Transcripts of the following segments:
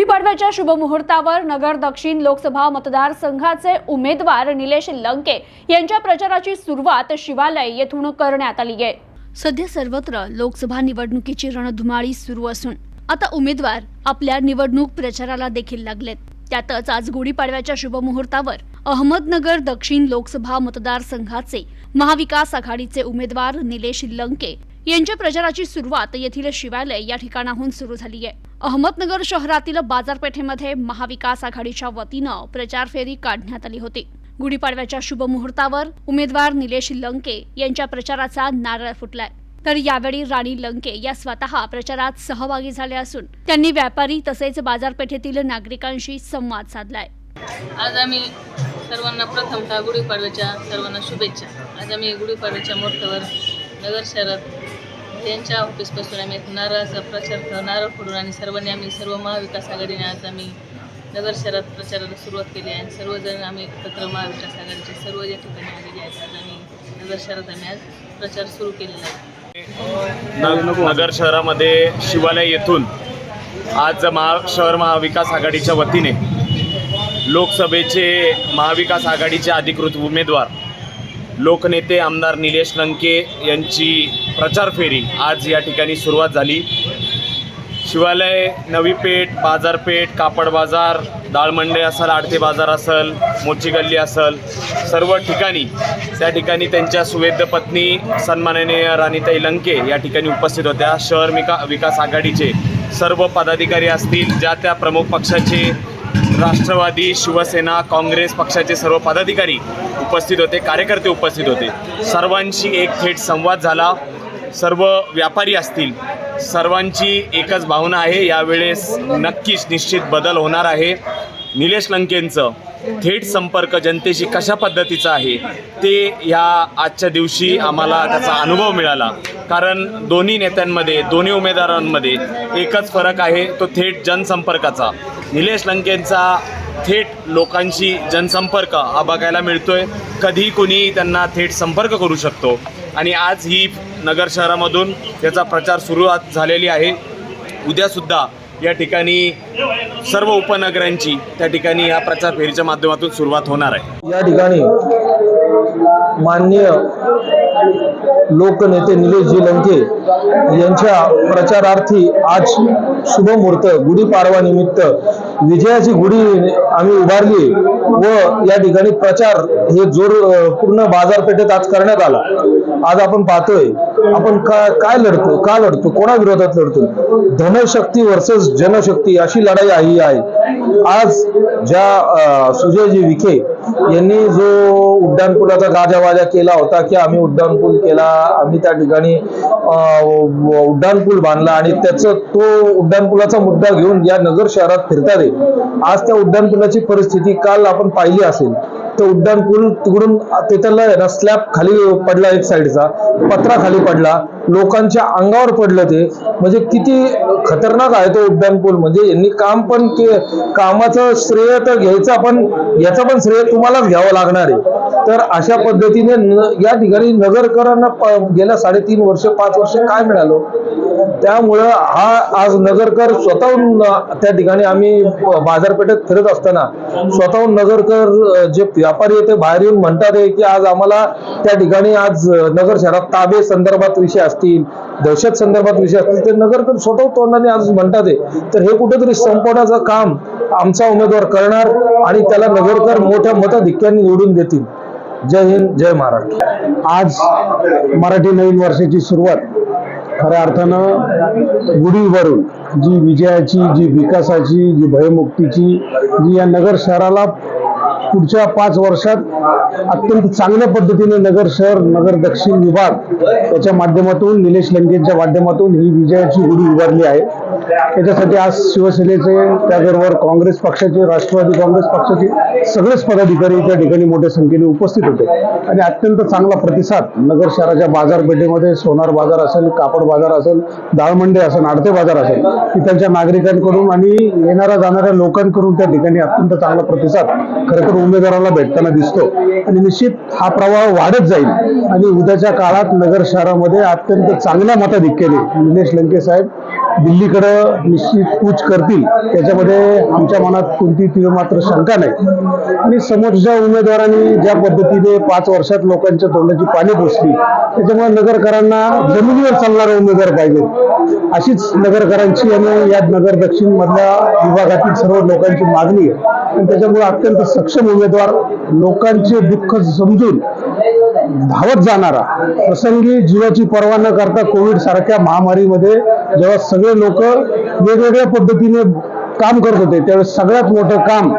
गुढीपाडव्याच्या शुभमुहूर्तावर नगर दक्षिण लोकसभा मतदारसंघाचे उमेदवार निलेश लंके यांच्या प्रचाराची सुरुवात शिवालय येथून करण्यात आली आहे. सध्या सर्वत्र लोकसभा निवडणुकीची रणधुमाळी सुरू असून आता उमेदवार आपल्या निवडणूक प्रचाराला देखील लागलेत. त्यातच आज गुढीपाडव्याच्या शुभमुहूर्तावर अहमदनगर दक्षिण लोकसभा मतदारसंघाचे महाविकास आघाडीचे उमेदवार निलेश लंके यांच्या प्रचाराची सुरुवात येथील शिवालय या ठिकाणाहून सुरू झाली आहे अहमदनगर शहरातील बाजारपेठेमध्ये महाविकास आघाडीच्या वतीनं प्रचार फेरी काढण्यात आली होती. गुढीपाडव्याच्या शुभमुहूर्तावर उमेदवार निलेश लंके यांच्या प्रचाराचा नारळ फुटलाय. तर यावेळी राणी लंके या स्वतः प्रचारात सहभागी झाल्या असून त्यांनी व्यापारी तसेच बाजारपेठेतील नागरिकांशी संवाद साधलाय. आज आम्ही सर्वांना प्रथमतः गुढीपाडव्याच्या सर्वांना शुभेच्छा. आज आम्ही गुढीपाडव्याच्या मुहूर्तावर नगर शहरात त्यांच्या ऑफिसपासून आम्ही नारळाचा प्रचार नारळ फोडून आणि सर्वांनी आम्ही सर्व महाविकास आघाडीने आज आम्ही नगर शहरात प्रचाराला सुरुवात केली आहे. आणि सर्वजण आम्ही एकत्र महाविकास आघाडीचे सर्व या ठिकाणी आलेले आहेत आज आम्ही नगर शहरात आम्ही आज प्रचार सुरू केलेला आहे. नगर शहरामध्ये शिवालय येथून आज महा शहर महाविकास आघाडीच्या वतीने लोकसभेचे महाविकास आघाडीचे अधिकृत उमेदवार लोकनेते आमदार निलेश लंके यांची प्रचार फेरी आज या ठिकाणी सुरुवात झाली. शिवालय नवी पेठ बाजारपेठ कापड बाजार दाळमंडे असेल आडते बाजार असेल मोची गल्ली असेल सर्व ठिकाणी त्या ठिकाणी त्यांच्या सुवेद्य पत्नी सन्माननीय राणीताई लंके या ठिकाणी उपस्थित होत्या. शहर विका विकास आघाडीचे सर्व पदाधिकारी असतील ज्या त्या प्रमुख पक्षाचे राष्ट्रवादी शिवसेना काँग्रेस पक्षाचे सर्व पदाधिकारी उपस्थित होते कार्यकर्ते उपस्थित होते. सर्वांशी एक थेट संवाद झाला. सर्व व्यापारी असतील सर्वांची एकच भावना आहे. यावेळेस नक्कीच निश्चित बदल होणार आहे. निलेश लंकेंचं थेट संपर्क जनतेशी कशा पद्धतीचा आहे ते ह्या आजच्या दिवशी आम्हाला त्याचा अनुभव मिळाला. कारण दोन्ही नेत्यांमध्ये दोन्ही उमेदवारांमध्ये एकच फरक आहे तो थेट जनसंपर्काचा. निलेश लंकेंचा थेट लोकांशी जनसंपर्क हा बघायला मिळतोय. कधी कुणी त्यांना थेट संपर्क करू शकतो. आणि आज ही नगर शहरामधून त्याचा प्रचार सुरुवात झालेली आहे. उद्यासुद्धा या ठिकाणी सर्व उपनगरांची त्या ठिकाणी या प्रचार फेरीच्या माध्यमातून सुरुवात होणार आहे. या ठिकाणी माननीय लोकनेते निलेशजी लंके यांच्या प्रचारार्थी आज शुभमुहूर्त गुढीपाडवा निमित्त विजयाची गुढी आम्ही उभारली व या ठिकाणी प्रचार हे जोर पूर्ण बाजारपेठेत आज करण्यात आला. आज आपण पाहतोय आपण का काय लढतो का लढतो कोणा विरोधात लढतो? धनशक्ती वर्सेस जनशक्ती अशी लढाई ही आहे. आज ज्या सुजयजी विखे यांनी जो उड्डाणपुलाचा गाजावाजा केला होता की आम्ही उड्डाणपूल केला आम्ही त्या ठिकाणी उड्डाणपूल बांधला आणि त्याचं तो उड्डाणपुलाचा मुद्दा घेऊन या नगर शहरात फिरतात आज त्या उड्डाणपुलाची परिस्थिती काल आपण पाहिली असेल. तर उड्डाणपूल तिकडून तिथला आहे स्लॅब खाली पडला एक साईडचा पत्रा खाली पडला. लोकांच्या अंगावर पडलं ते. म्हणजे किती खतरनाक आहे तो उड्डाणपूल म्हणजे यांनी काम पण के कामाचं श्रेय तर घ्यायचं पण याचं पण श्रेय तुम्हालाच घ्यावं लागणार आहे. तर अशा पद्धतीने या ठिकाणी नगरकरांना गेल्या साडेतीन वर्ष पाच वर्ष काय मिळालं? त्यामुळं हा आज नगरकर स्वतःहून त्या ठिकाणी आम्ही बाजारपेठेत फिरत असताना स्वतःहून नगरकर जे व्यापारी आहे ते बाहेर येऊन म्हणतात की आज आम्हाला त्या ठिकाणी आज नगर शहरात ताबे संदर्भात विषय असतील दहशत संदर्भात विषय असतील ते नगरकर स्वतः तोंडाने आज म्हणतात आहे तर हे कुठेतरी संपवण्याचं काम आमचा उमेदवार करणार आणि त्याला नगरकर मोठ्या मताधिक्याने निवडून देतील. जय हिंद जय महाराष्ट्र. आज मराठी नवीन वर्षाची सुरुवात खऱ्या अर्थानं गुढीवरून जी विजयाची जी विकासाची जी भयमुक्तीची जी या नगर शहराला पुढच्या पाच वर्षात अत्यंत चांगल्या पद्धतीने नगर शहर नगर दक्षिण विभाग याच्या माध्यमातून निलेश लंकेच्या माध्यमातून ही विजयाची गुढी उभारली आहे. त्याच्यासाठी आज शिवसेनेचे त्याबरोबर काँग्रेस पक्षाचे राष्ट्रवादी काँग्रेस पक्षाचे सगळेच पदाधिकारी त्या ठिकाणी मोठ्या संख्येने उपस्थित होते. आणि अत्यंत चांगला प्रतिसाद नगर शहराच्या बाजारपेठेमध्ये सोनार बाजार असेल कापड बाजार असेल दाळमंडे असेल आडते बाजार असेल त्यांच्या नागरिकांकडून आणि येणाऱ्या जाणाऱ्या लोकांकडून त्या ठिकाणी अत्यंत चांगला प्रतिसाद खरं तर उमेदवाराला भेटताना दिसतो. आणि निश्चित हा प्रवाह वाढत जाईल. आणि उद्याच्या काळात नगर शहरामध्ये अत्यंत चांगल्या मताधिक्याने निलेश लंके साहेब दिल्लीकडं निश्चित कूच करतील त्याच्यामध्ये आमच्या मनात कोणती तीळ मात्र शंका नाही. आणि समोरच्या उमेदवारांनी ज्या पद्धतीने पाच वर्षात लोकांच्या तोंडाची पाणी पोचली त्याच्यामुळे नगरकरांना जमिनीवर चालणारे उमेदवार पाहिजेत. अशीच नगरकरांची आणि या नगर दक्षिण मधल्या विभागातील सर्व लोकांची मागणी आहे. आणि त्याच्यामुळे अत्यंत सक्षम उमेदवार लोकांचे दुःख समजून धावत जाणारा प्रसंगी जीवाची पर्वा न करता कोविड सारख्या महामारीमध्ये जेव्हा सगळे लोक वेगवेगळ्या पद्धतीने काम करत होते. त्यावेळेस सगळ्यात मोठं काम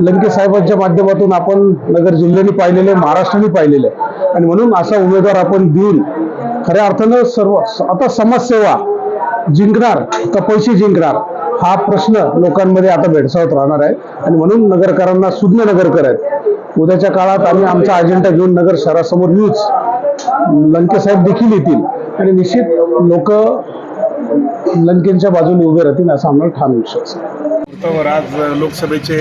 लंके साहेबांच्या माध्यमातून आपण नगर जिल्ह्याने पाहिलेले महाराष्ट्राने पाहिलेले आहे. आणि म्हणून असा उमेदवार आपण देऊन खऱ्या अर्थानं सर्व आता समाजसेवा जिंकणार का पैसे जिंकणार हा प्रश्न लोकांमध्ये आता भेडसावत राहणार आहे. आणि म्हणून नगरकरांना सुज्ञ नगरकर आहेत. उद्याच्या काळात आम्ही आमचा अजेंडा घेऊन नगर शहरासमोर येऊच लंके साहेब देखील येतील. आणि निश्चित लोक लंकेंच्या बाजूने उभे राहतील असा आम्हाला ठाम विश्वास आहे. आज लोकसभेचे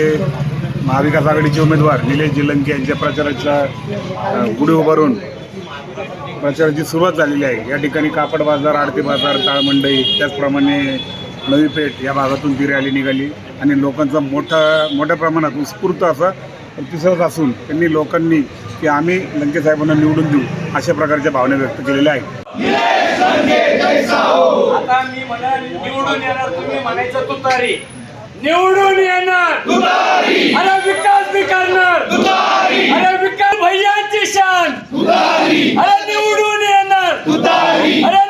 महाविकास आघाडीचे उमेदवार निलेश लंके यांच्या प्रचाराच्या गुढी उभारून प्रचाराची सुरुवात झालेली आहे. या ठिकाणी कापड बाजार आडते बाजार ताळमंडई त्याचप्रमाणे नवी पेठ या भागातून ती रॅली निघाली आणि लोकांचा मोठा मोठ्या प्रमाणात उत्स्फूर्त असा प्रतिसाद असून त्यांनी लोकांनी की आम्ही लंकेसाहेबांना निवडून देऊ अशा प्रकारच्या भावना व्यक्त केलेल्या आहेत. आता मी म्हणाल निवडून येणार तुम्ही म्हणायचं तुतारी. निवडून येणार. अरे विकास बी करणार. अरे विकास भैयांची शान. अरे निवडून येणार. अरे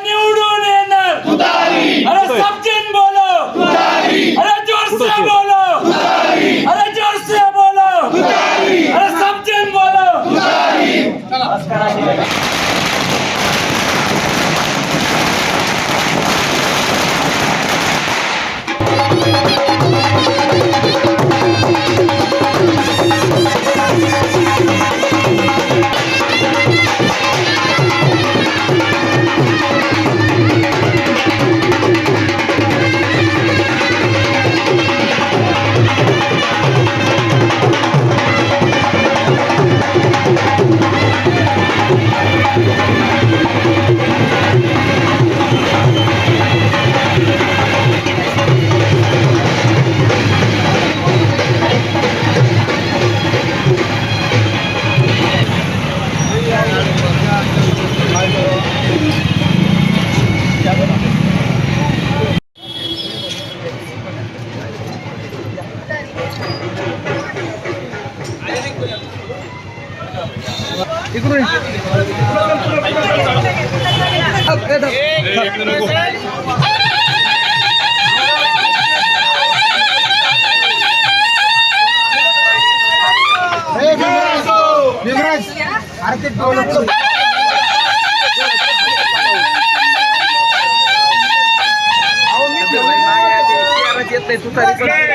इकडून. युवराज अरे ते डोळ्यात येत नाही. तुझा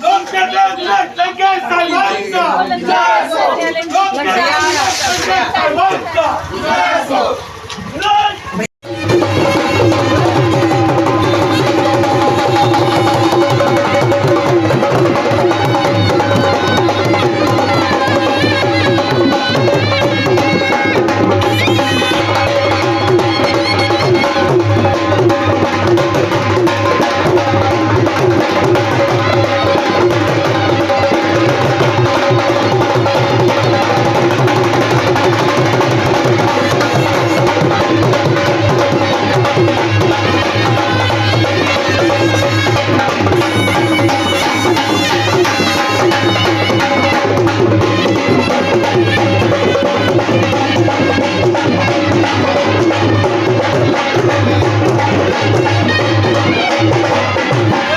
¡No queremos que salvanza! ¡No que!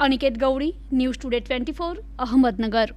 Aniket Gawali news today twenty four Ahmednagar.